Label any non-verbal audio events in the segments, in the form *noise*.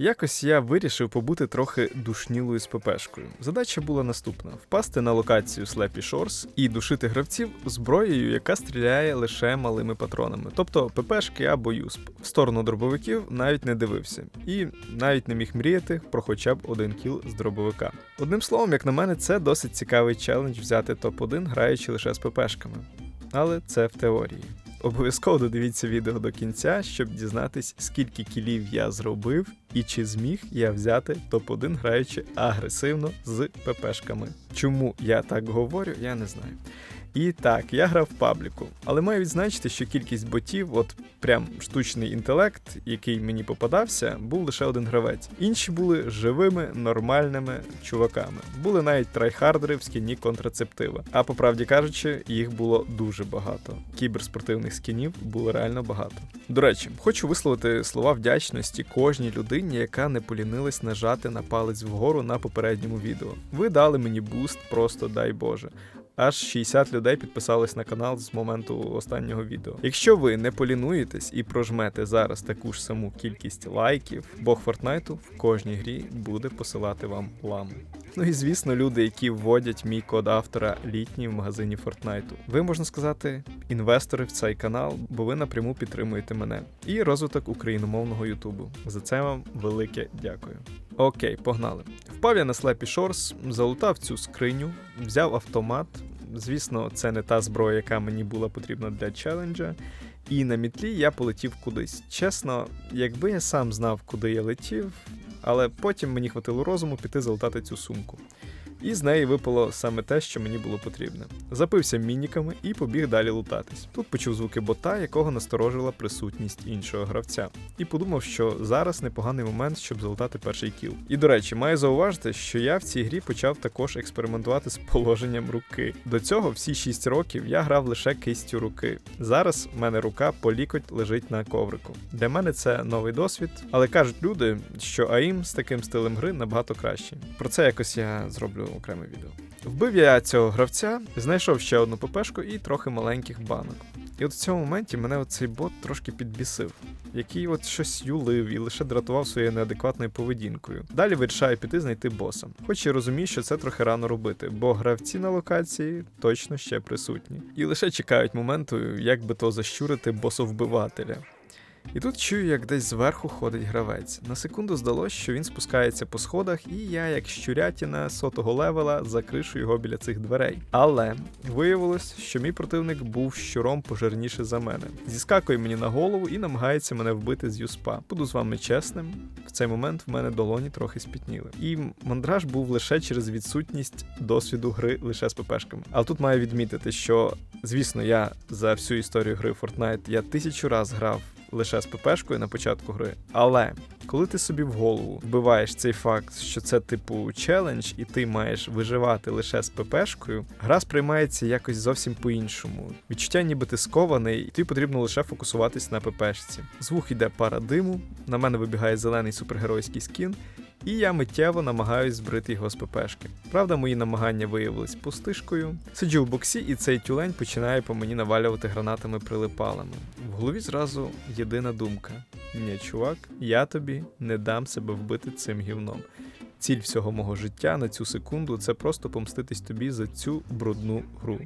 Якось я вирішив побути трохи душнілою з ППшкою. Задача була наступна: впасти на локацію Слепі Шорс і душити гравців зброєю, яка стріляє лише малими патронами, тобто ППшки або ЮСП. В сторону дробовиків навіть не дивився, і навіть не міг мріяти про хоча б один кіл з дробовика. Одним словом, як на мене, це досить цікавий челендж взяти топ-1, граючи лише з ППшками. Але це в теорії. Обов'язково додивіться відео до кінця, щоб дізнатись, скільки кілів я зробив і чи зміг я взяти топ-1 граючи агресивно з ППшками. Чому я так говорю, я не знаю. І так, я грав в пабліку, але маю відзначити, що кількість ботів, от прям штучний інтелект, який мені попадався, був лише один гравець. Інші були живими, нормальними чуваками. Були навіть трайхардери в скіні контрацептива. А по правді кажучи, їх було дуже багато. Кіберспортивних скінів було реально багато. До речі, хочу висловити слова вдячності кожній людині, яка не полінилась нажати на палець вгору на попередньому відео. Ви дали мені буст, просто дай Боже. Аж 60 людей підписались на канал з моменту останнього відео. Якщо ви не полінуєтесь і прожмете зараз таку ж саму кількість лайків, бог Фортнайту в кожній грі буде посилати вам ламу. Ну і звісно, люди, які вводять мій код автора літній в магазині Фортнайту. Ви можна сказати, інвестори в цей канал, бо ви напряму підтримуєте мене і розвиток україномовного Ютубу. За це вам велике дякую. Окей, погнали. Впав я на Слепі Шорс, залутав цю скриню, взяв автомат. Звісно, це не та зброя, яка мені була потрібна для челенджа. І на мітлі я полетів кудись. Чесно, якби я сам знав, куди я летів, але потім мені хватило розуму піти залутати цю сумку. І з неї випало саме те, що мені було потрібне. Запився мініками і побіг далі лутатись. Тут почув звуки бота, якого насторожила присутність іншого гравця, і подумав, що зараз непоганий момент, щоб залутати перший кіл. І до речі, маю зауважити, що я в цій грі почав також експериментувати з положенням руки. До цього всі 6 років я грав лише кистю руки. Зараз в мене рука по лікоть лежить на коврику. Для мене це новий досвід, але кажуть люди, що АІМ з таким стилем гри набагато краще. Про це якось я зроблю окреме відео. Вбив я цього гравця, знайшов ще одну ППшку і трохи маленьких банок. І от в цьому моменті мене оцей бот трошки підбісив, який от щось юлив і лише дратував своєю неадекватною поведінкою. Далі вирішаю піти знайти боса. Хоч і розумію, що це трохи рано робити, бо гравці на локації точно ще присутні. І лише чекають моменту, як би то защурити босовбивателя. І тут чую, як десь зверху ходить гравець. На секунду здалось, що він спускається по сходах, і я, як щурятіна сотого левела, закришу його біля цих дверей. Але виявилось, що мій противник був щуром пожирніше за мене. Зіскакує мені на голову і намагається мене вбити з юспа. Буду з вами чесним. В цей момент в мене долоні трохи спітніли. І мандраж був лише через відсутність досвіду гри лише з ППшками. Але тут маю відмітити, що звісно, я за всю історію гри Fortnite я тисячу раз грав лише з ППшкою на початку гри. Але коли ти собі в голову вбиваєш цей факт, що це типу челендж, і ти маєш виживати лише з ППшкою, гра сприймається якось зовсім по-іншому. Відчуття, ніби ти скований, і тобі потрібно лише фокусуватись на ППшці. Звук йде пара диму, на мене вибігає зелений супергеройський скін. І я миттєво намагаюсь збрити його з ППшки. Правда, мої намагання виявились пустишкою. Сиджу в боксі, і цей тюлень починає по мені навалювати гранатами прилипалами. В голові зразу єдина думка: ні, чувак, я тобі не дам себе вбити цим гівном. Ціль всього мого життя на цю секунду це просто помститись тобі за цю брудну гру.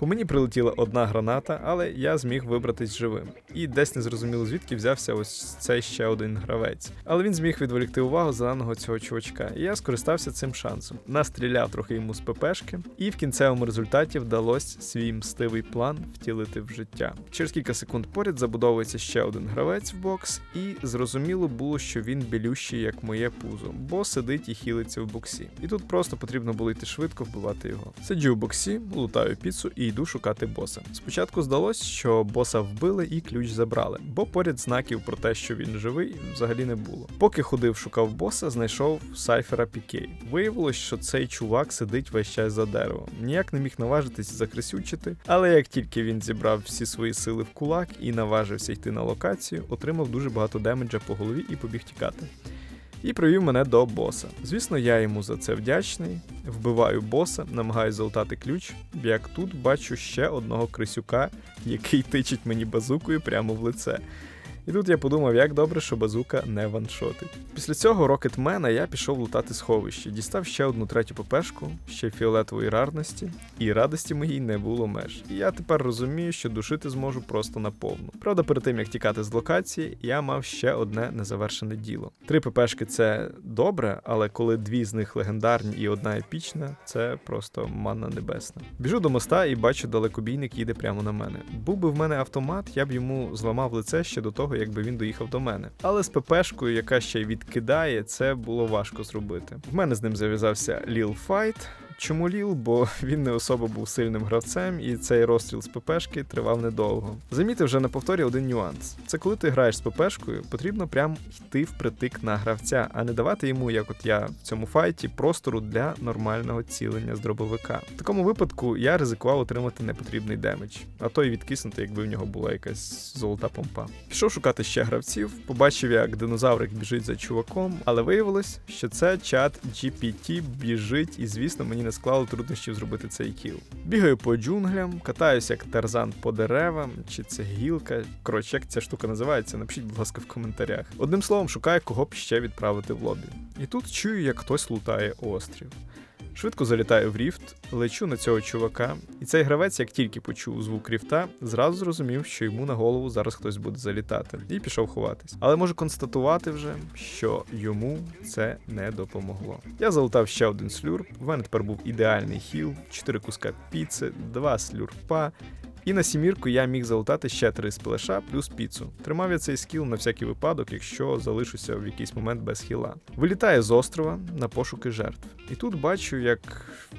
По мені прилетіла одна граната, але я зміг вибратись живим. І десь незрозуміло звідки взявся ось цей ще один гравець. Але він зміг відволікти увагу зеленого цього чувачка, і я скористався цим шансом. Настріляв трохи йому з ППшки, і в кінцевому результаті вдалося свій мстивий план втілити в життя. Через кілька секунд поряд забудовується ще один гравець в бокс, і зрозуміло було, що він білющий, як моє пузо, бо сидить і хілиться в боксі. І тут просто потрібно було йти швидко вбивати його. Сиджу в боксі, лутаю піцу і йду шукати боса. Спочатку здалось, що боса вбили і ключ забрали, бо поряд знаків про те, що він живий, взагалі не було. Поки ходив, шукав боса, знайшов сайфера Пікей. Виявилось, що цей чувак сидить весь час за деревом. Ніяк не міг наважитись закрисючити, але як тільки він зібрав всі свої сили в кулак і наважився йти на локацію, отримав дуже багато демеджа по голові і побіг тікати і привів мене до боса. Звісно, я йому за це вдячний. Вбиваю боса, намагаюся залутати ключ, як тут бачу ще одного крисюка, який тичить мені базукою прямо в лице. І тут я подумав, як добре, що базука не ваншотить. Після цього Рокетмена я пішов лутати сховище, дістав ще одну третю ППшку, ще фіолетової рарності, і радості моїй не було меж. І я тепер розумію, що душити зможу просто наповну. Правда, перед тим як тікати з локації, я мав ще одне незавершене діло. Три ППшки це добре, але коли дві з них легендарні і одна епічна, це просто манна небесна. Біжу до моста і бачу, далекобійник їде прямо на мене. Був би в мене автомат, я б йому зламав лице ще до того, якби він доїхав до мене. Але з ППшкою, яка ще й відкидає, це було важко зробити. В мене з ним зав'язався Ліл Файт. Чому Ліл? Бо *laughs* він не особо був сильним гравцем, і цей розстріл з ППшки тривав недовго. Замітив вже на повторі один нюанс: це коли ти граєш з ППшкою, потрібно прям йти впритик на гравця, а не давати йому, як от я в цьому файті, простору для нормального цілення з дробовика. В такому випадку я ризикував отримати непотрібний демедж, а то й відкиснути, якби в нього була якась золота помпа. Пішов шукати ще гравців, побачив, як динозаврик біжить за чуваком, але виявилось, що це чат GPT біжить, і звісно, мені не склало труднощів зробити цей кіл. Бігаю по джунглям, катаюся як тарзан по деревам, чи це гілка. Коротше, як ця штука називається, напишіть, будь ласка, в коментарях. Одним словом, шукаю, кого б ще відправити в лобі. І тут чую, як хтось лутає острів. Швидко залітаю в ріфт, лечу на цього чувака, і цей гравець, як тільки почув звук ріфта, зразу зрозумів, що йому на голову зараз хтось буде залітати, і пішов ховатись. Але можу констатувати вже, що йому це не допомогло. Я залутав ще один слюрп. В мене тепер був ідеальний хіл, 4 куска піци, 2 слюрпа. І на сімірку я міг залутати ще три сплеша плюс піцу. Тримав я цей скіл на всякий випадок, якщо залишуся в якийсь момент без хіла. Вилітає з острова на пошуки жертв. І тут бачу, як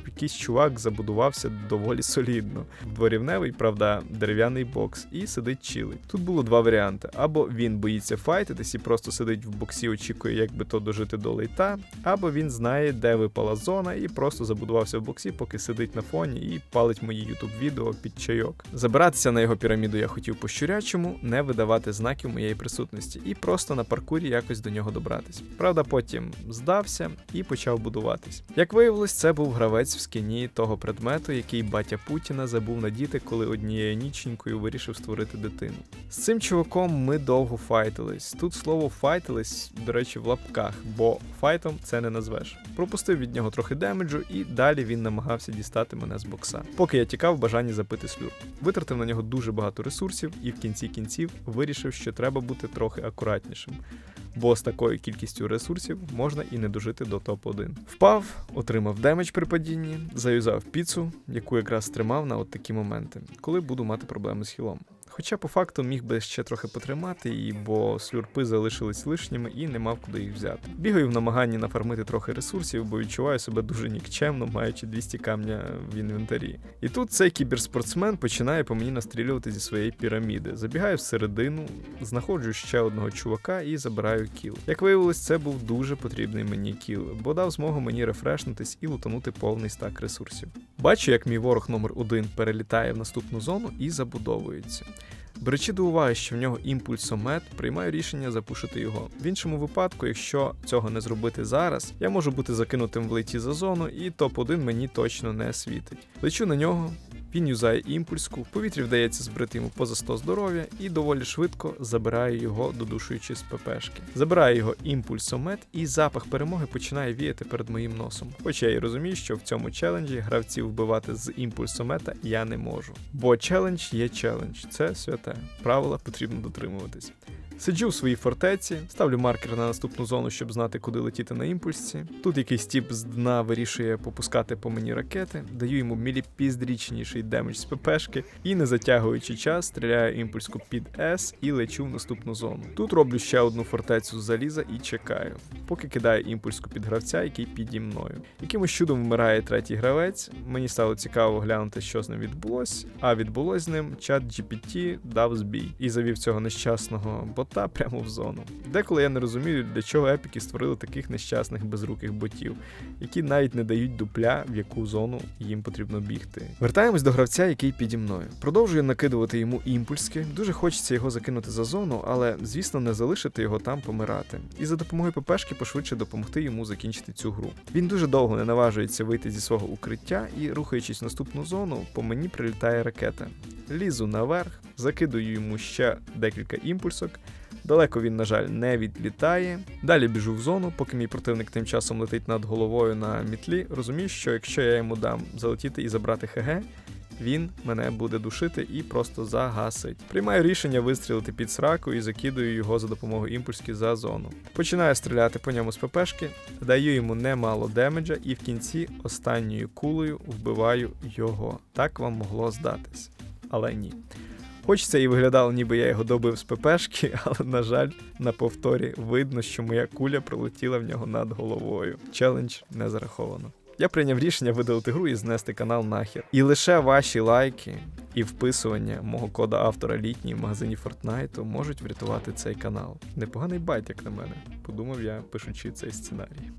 якийсь чувак забудувався доволі солідно. Дворівневий, правда, дерев'яний бокс, і сидить чилить. Тут було два варіанти: або він боїться файтитись і просто сидить в боксі, очікує, як би то дожити до лейта, або він знає, де випала зона, і просто забудувався в боксі, поки сидить на фоні і палить мої ютуб відео під чайок. Забиратися на його піраміду я хотів по щурячому, не видавати знаків моєї присутності, і просто на паркурі якось до нього добратись. Правда, потім здався і почав будуватись. Як виявилось, це був гравець в скіні того предмету, який батя Путіна забув надіти, коли однією ніченькою вирішив створити дитину. З цим чуваком ми довго файтились. Тут слово файтились, до речі, в лапках, бо файтом це не назвеш. Пропустив від нього трохи демеджу, і далі він намагався дістати мене з бокса. Поки я тікав в бажанні запити слюрп. Витратив на нього дуже багато ресурсів і в кінці кінців вирішив, що треба бути трохи акуратнішим. Бо з такою кількістю ресурсів можна і не дожити до топ-1. Впав, отримав демедж при падінні, заюзав піцу, яку якраз тримав на от такі моменти, коли буду мати проблеми з хілом. Хоча по факту міг би ще трохи потримати її, бо слюрпи залишились лишніми і не мав куди їх взяти. Бігаю в намаганні нафармити трохи ресурсів, бо відчуваю себе дуже нікчемно, маючи 200 камня в інвентарі. І тут цей кіберспортсмен починає по мені настрілювати зі своєї піраміди. Забігаю всередину, знаходжу ще одного чувака і забираю кіл. Як виявилось, це був дуже потрібний мені кіл, бо дав змогу мені рефрешнутись і лутанути повний стак ресурсів. Бачу, як мій ворог номер 1 перелітає в наступну зону і забудовується. Беречи до уваги, що в нього імпульсомет, приймаю рішення запушити його. В іншому випадку, якщо цього не зробити зараз, я можу бути закинутим в леті за зону, і топ-1 мені точно не світить. Лечу на нього. Він юзає імпульску, в повітрі вдається збрити йому поза 100 здоров'я і доволі швидко забирає його, додушуючи з ППшки. Забирає його імпульсомет, і запах перемоги починає віяти перед моїм носом. Хоча я й розумію, що в цьому челенджі гравців вбивати з імпульсомета я не можу. Бо челендж є челендж, це святе. Правила потрібно дотримуватись. Сиджу в своїй фортеці, ставлю маркер на наступну зону, щоб знати, куди летіти на імпульсі. Тут якийсь тіп з дна вирішує попускати по мені ракети, даю йому міліпіздрічніший демедж з ППшки і, не затягуючи час, стріляю імпульску під С і лечу в наступну зону. Тут роблю ще одну фортецю з заліза і чекаю, поки кидаю імпульску під гравця, який піді мною. Якимось чудом вмирає третій гравець. Мені стало цікаво глянути, що з ним відбулось. А відбулось з ним чат GPT дав збій і завів цього нещасного бота прямо в зону. Деколи я не розумію, для чого епіки створили таких нещасних безруких ботів, які навіть не дають дупля, в яку зону їм потрібно бігти. Вертаємось до гравця, який піді мною. Продовжую накидувати йому імпульски. Дуже хочеться його закинути за зону, але звісно не залишити його там помирати. І за допомогою ППшки пошвидше допомогти йому закінчити цю гру. Він дуже довго не наважується вийти зі свого укриття і, рухаючись в наступну зону, по мені прилітає ракета. Лізу наверх, закидую йому ще декілька імпульсок. Далеко він, на жаль, не відлітає. Далі біжу в зону, поки мій противник тим часом летить над головою на мітлі. Розумію, що якщо я йому дам залетіти і забрати ХГ, він мене буде душити і просто загасить. Приймаю рішення вистрілити під сраку і закидую його за допомогою імпульски за зону. Починаю стріляти по ньому з ППшки, даю йому немало демеджа, і в кінці останньою кулею вбиваю його. Так вам могло здатись. Але ні. Хоч це і виглядало, ніби я його добив з ППшки, *laughs* але, на жаль, на повторі видно, що моя куля пролетіла в нього над головою. Челендж не зараховано. Я прийняв рішення видалити гру і знести канал нахер. І лише ваші лайки і вписування мого кода автора літній в магазині Fortnite можуть врятувати цей канал. Непоганий байт, як на мене. Подумав я, пишучи цей сценарій.